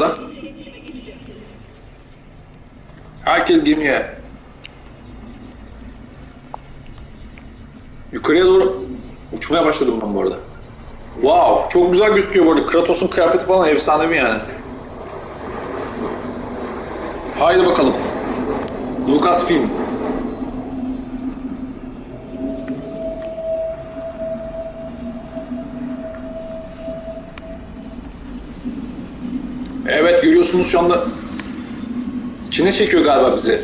Lan. Herkes gemiye. Yukarıya doğru uçmaya başladım ben bu arada. Wow, çok güzel gözüküyor bu arada. Kratos'un kıyafeti falan efsanevi yani. Haydi bakalım. Lucasfilm. Görüyorsunuz şu anda içine çekiyor galiba bizi.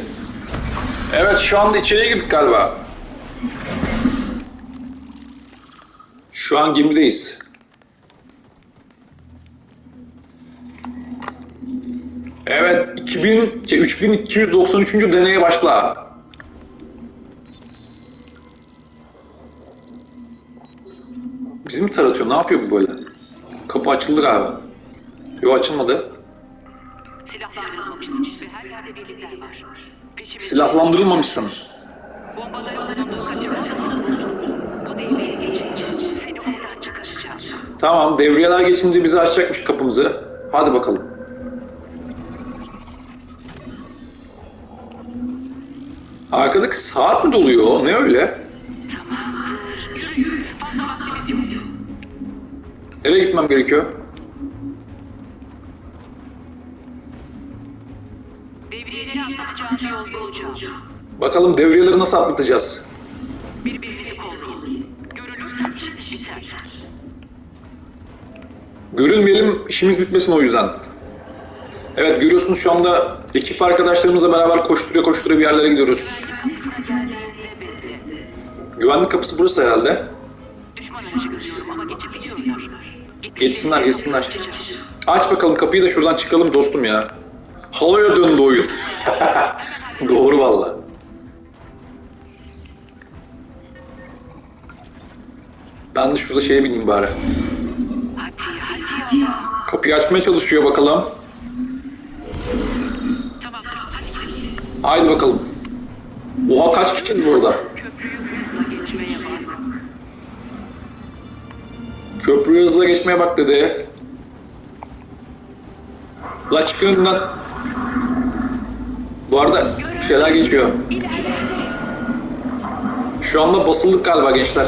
Evet şu anda içeriye girdik galiba. Şu an gemideyiz. Evet 2000, şey, 3293. deneye başla. Bizi mi taratıyor? Ne yapıyor bu böyle? Kapı açıldı galiba. Yok açılmadı. Çıkaracağım. Tamam devriyeler geçince bizi açacakmış kapımızı. Hadi bakalım. Arkadaki saat mi doluyor? Ne öyle? Tamamdır. Nereye gitmem gerekiyor? Devriyeleri atlatacağım bir yol bulacağım. Bakalım devriyeleri nasıl atlatacağız? Birbirimizi kollayın. Görülürsen işimiz biter. Görünmeyelim, işimiz bitmesin o yüzden. Evet görüyorsunuz şu anda ekip arkadaşlarımızla beraber koşturuyor koşturuyor bir yerlere gidiyoruz. Güvenlik kapısı burası herhalde. Geçsinler, geçsinler. Aç bakalım kapıyı da şuradan çıkalım dostum ya. Haloya döndü oyun. Doğru valla. Ben de şurada şeye bineyim bari. Kapıyı açmaya çalışıyor bakalım. Haydi bakalım. Oha kaç kişiyiz burada? Köprüyü hızla geçmeye bak. Dedi. La çıkın önünden. Bu arada şeyler geçiyor. Şu anda basıldık galiba gençler.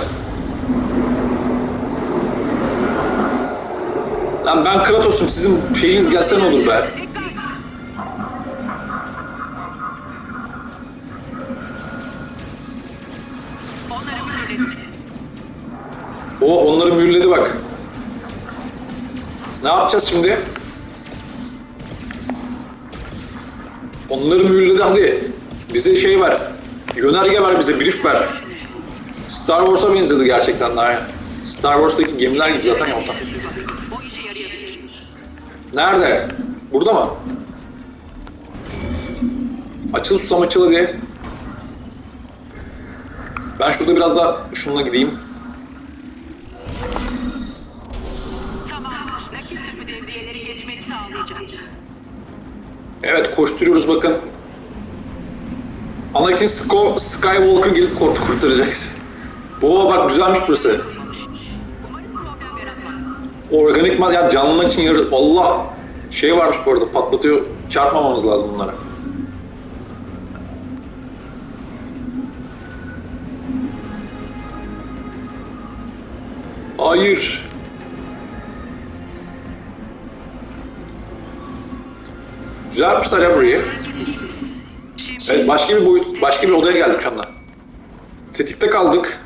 Lan ben Kratos'um sizin şeyiniz gelse ne olur be. O onları mühürledi bak. Ne yapacağız şimdi? Onları mühürledi hadi. Bize şey ver. Yönerge ver bize, brief ver. Star Wars'a benzedi gerçekten daha. Star Wars'taki gemiler gibi zaten ya. Nerede? Burada mı? Açıl susam açıl hadi. Ben şurada biraz da şununla gideyim. Tamamdır. Rakip tüpü devriyeleri geçmeni sağlayacak. Evet koşturuyoruz bakın. Anakin Skywalker gelip korku kurtaracak. Oo bak güzelmiş burası. Organik madde ya canlılar için yarı... Allah! Şey varmış bu arada patlatıyor. Çarpmamamız lazım bunlara. Hayır. Güzel yapmışlar ya burayı. Evet başka bir boyut, başka bir odaya geldik şu anda. Tetikte kaldık.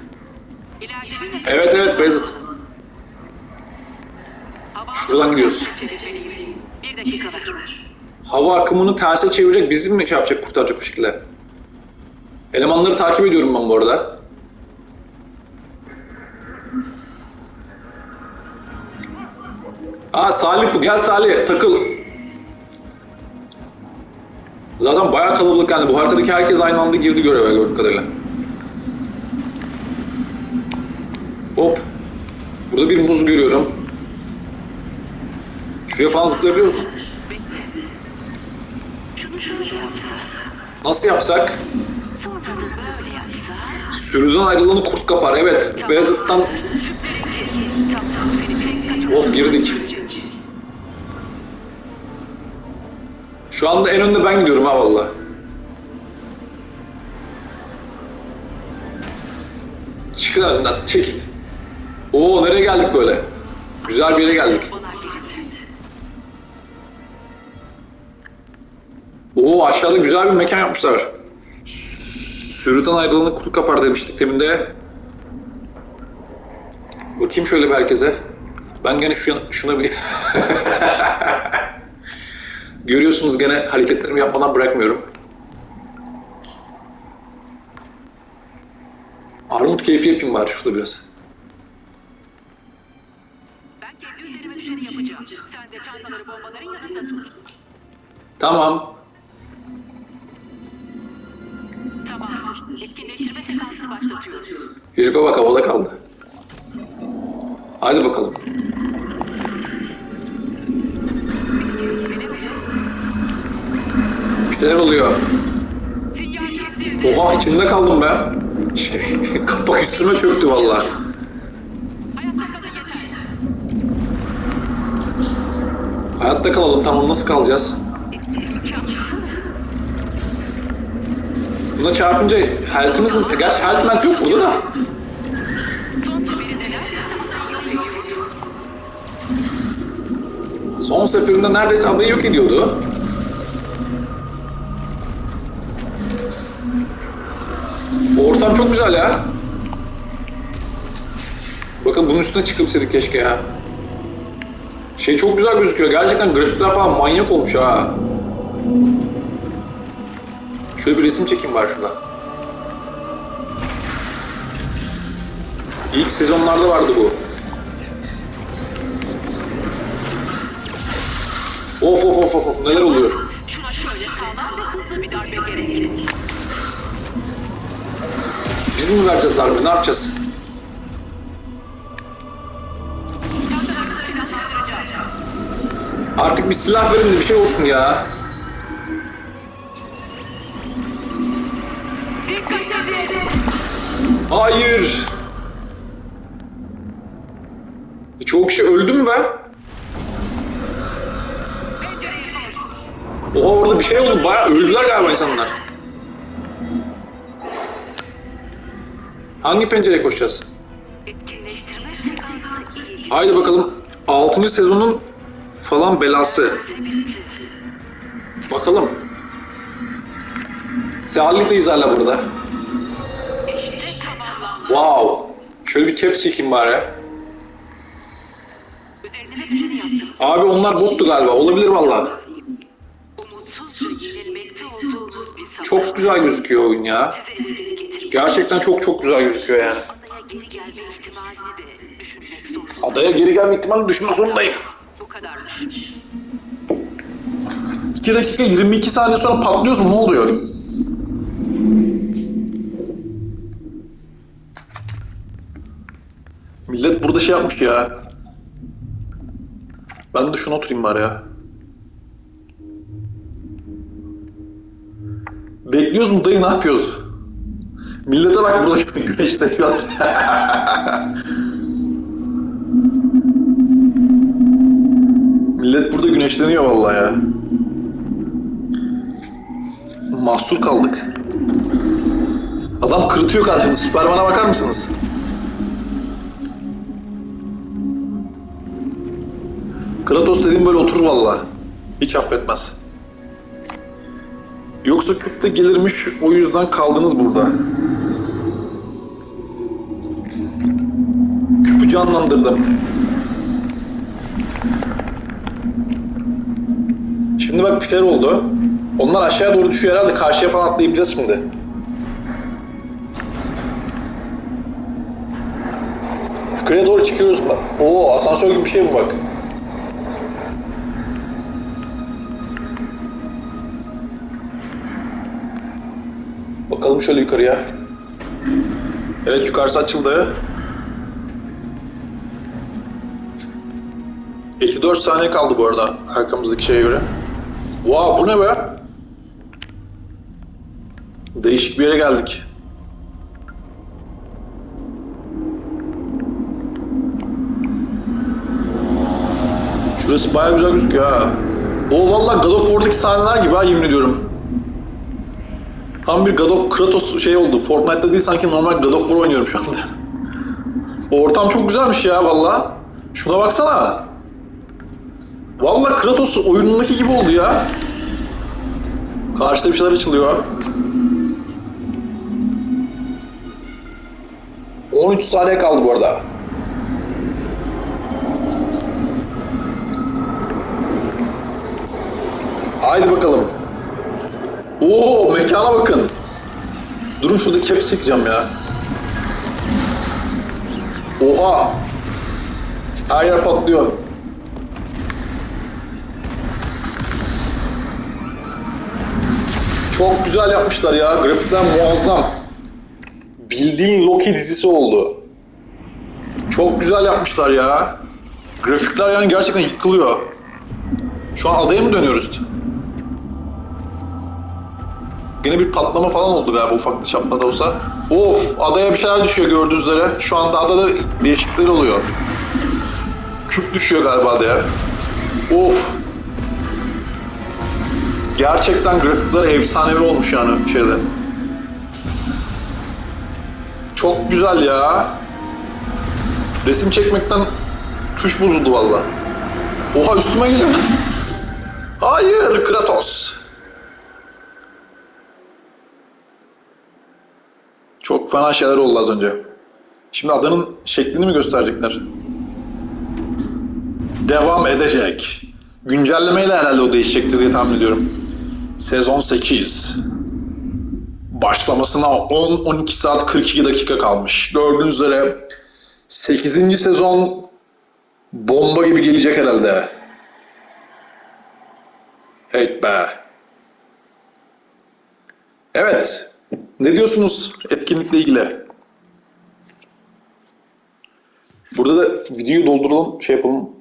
Evet evet Beyazıt. Şuradan gidiyoruz. Bir. Hava akımını terse çevirecek, bizim mi şey yapacak, kurtaracak bu şekilde? Elemanları takip ediyorum ben bu arada. Aa Salih bu, gel Salih, takıl. Zaten bayağı kalabalık yani, bu haritadaki herkes aynı anda girdi göreve gördüğüm kadarıyla. Hop. Burada bir muz görüyorum. Şuraya falan zıplayabiliyoruz mu? Şunu şöyle yapsa. Nasıl yapsak? Sürüden ayrılanı kurt kapar. Evet. Beyazıt'tan Of, girdik. Şu anda en önde ben gidiyorum ha valla. Çıkın önünden, çekil. Oo nereye geldik böyle? Güzel bir yere geldik. Oo aşağıda güzel bir mekan yapmışlar. Sürüden ayrılanı kurt kapar demiştik demin de. Bakayım şöyle bir herkese. Ben gene şu, şuna bir... Görüyorsunuz gene hareketlerimi yapmadan bırakmıyorum. Armut keyfi yapayım bari şurada biraz. Ben kendi üzerime düşeni yapacağım. Sen de çantaları bombaların yanında tut. Tamam. Tamam. Etkinleştirme sekansını başlatıyorum. Herife bak havada kaldı. Hadi bakalım. Şeyler oluyor. Oha içinde kaldım be. Şey, kapak üstüme çöktü valla. Hayatta kalalım tamam nasıl kalacağız? Buna çarpınca health'imiz mi? Gerçi health melt yok burada da. Son seferinde neredeyse adayı yok ediyordu. Ortam çok güzel ya. Bakın bunun üstüne çıkıp keşke ya. Şey çok güzel gözüküyor. Gerçekten grafikler falan manyak olmuş ha. Şöyle bir resim çekeyim var şurada. İlk sezonlarda vardı bu. Of of of of neler oluyor? Biz mi vereceğiz darbe? Ne yapacağız? Artık bir silah verin de bir şey olsun ya. Hayır. Çoğu kişi öldü mü be? Pencereyi boş. Oha orada bir şey oldu. Bayağı öldüler galiba insanlar. Hangi pencereye koşacağız? Etkinleştirme sekansı iyi gidiyor. Haydi bakalım. 6. sezonun falan belası. Bakalım. Salih'teyiz hala burada. İşte tamamlandı. Wow. Şöyle bir caps çekeyim bari. Üzerinize düşeni yaptınız. Abi onlar bottu galiba. Olabilir vallahi. Umutsuzca yenilmekte olduğumuz bir savaş. Çok güzel gözüküyor oyun ya. Size Gerçekten çok çok güzel gözüküyor yani. adaya geri gelme ihtimalini de düşünmek düşünmek zorundayım. Bu kadarmış. 2 dakika 22 saniye sonra patlıyoruz mu? Ne oluyor? Millet burada şey yapmış ya. Ben de şuna oturayım bari ya. Bekliyoruz mu dayı ne yapıyoruz? Millete bak burada güneşleniyorlar. Millet burada güneşleniyor vallahi ya. Mahsur kaldık. Adam kırıtıyor karşımızda. Süperman'a bakar mısınız? Kratos dediğim böyle oturur valla. Hiç affetmez. Yoksa kütle gelirmiş o yüzden kaldınız burada. Canlandırdım. Şimdi bak bir şeyler oldu. Onlar aşağıya doğru düşüyor herhalde. Karşıya falan atlayabileceğiz şimdi. Yukarıya doğru çıkıyoruz. Oo asansör gibi bir şey bu bak. Bakalım şöyle yukarıya. Evet yukarısı açıldı. 54 saniye kaldı bu arada arkamızdaki şeye göre. Wow bu ne be? Değişik bir yere geldik. Şurası bayağı güzel gözüküyor ha. O valla God of War'daki sahneler gibi ha yemin ediyorum. Tam bir God of Kratos şey oldu. Fortnite'da değil sanki normal God of War oynuyorum şu anda. Ortam çok güzelmiş ya valla. Şuna baksana. Valla Kratos oyunundaki gibi oldu ya. Karşıda bir şeyler açılıyor. 13 saniye kaldı bu arada. Haydi bakalım. Oo mekana bakın. Durun şurada caps çekeceğim ya. Oha. Her yer patlıyor. Çok güzel yapmışlar ya. Grafikler muazzam. Bildiğin Loki dizisi oldu. Çok güzel yapmışlar ya. Grafikler yani gerçekten yıkılıyor. Şu an adaya mı dönüyoruz? Yine bir patlama falan oldu galiba ufak çapma da olsa. Of adaya bir şeyler düşüyor gördüğünüz üzere. Şu anda adada değişiklikler oluyor. Küp düşüyor galiba adaya. Of. Gerçekten grafikler efsanevi olmuş yani şeyde. Çok güzel ya. Resim çekmekten tuş bozuldu valla. Oha üstüme geliyor. Hayır Kratos. Çok fena şeyler oldu az önce. Şimdi adanın şeklini mi gösterecekler? Devam edecek. Güncellemeyle herhalde o değişecektir diye tahmin ediyorum. Sezon 8. Başlamasına 10-12 saat 42 dakika kalmış. Gördüğünüz üzere 8. sezon bomba gibi gelecek herhalde. Hey be. Evet. Ne diyorsunuz etkinlikle ilgili? Burada da videoyu dolduralım, şey yapalım.